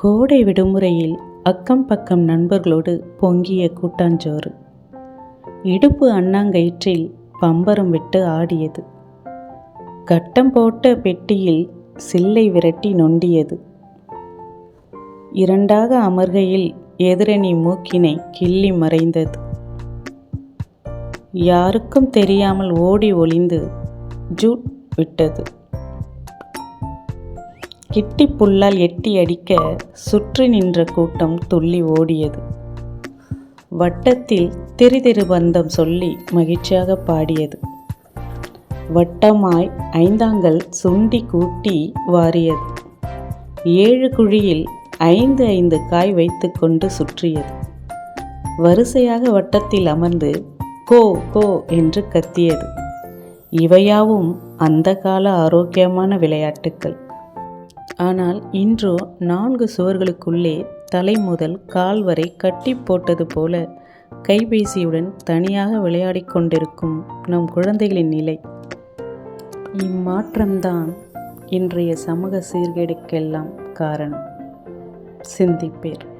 கோடை விடுமுறையில் அக்கம் பக்கம் நண்பர்களோடு பொங்கிய கூட்டாஞ்சோறு. இடுப்பு அண்ணாங்கயிற்றில் பம்பரம் விட்டு ஆடியது. கட்டம் போட்ட பெட்டியில் சில்லை விரட்டி நொண்டியது. இரண்டாக அமர்கையில் எதிரணி மூக்கினை கிள்ளி மறைந்தது. யாருக்கும் தெரியாமல் ஓடி ஒளிந்து ஜூட் விட்டது. கிட்டி புல்லால் எட்டி அடிக்க சுற்றி நின்ற கூட்டம் துள்ளி ஓடியது. வட்டத்தில் திரு பந்தம் சொல்லி மகிழ்ச்சியாக பாடியது. வட்டமாய் ஐந்தாங்கள் சுண்டி கூட்டி வாரியது. ஏழு குழியில் ஐந்து ஐந்து காய் வைத்துக்கொண்டு சுற்றியது. வரிசையாக வட்டத்தில் அமர்ந்து கோ கோ என்று கத்தியது. இவையாவும் அந்த கால ஆரோக்கியமான விளையாட்டுக்கள். ஆனால் இன்றோ நான்கு சுவர்களுக்குள்ளே தலை முதல் கால் வரை கட்டி போட்டது போல கைபேசியுடன் தனியாக விளையாடி கொண்டிருக்கும் நம் குழந்தைகளின் நிலை. இம்மாற்றம்தான் இன்றைய சமூக சீர்கேடுக்கெல்லாம் காரணம். சிந்திப்பேர்.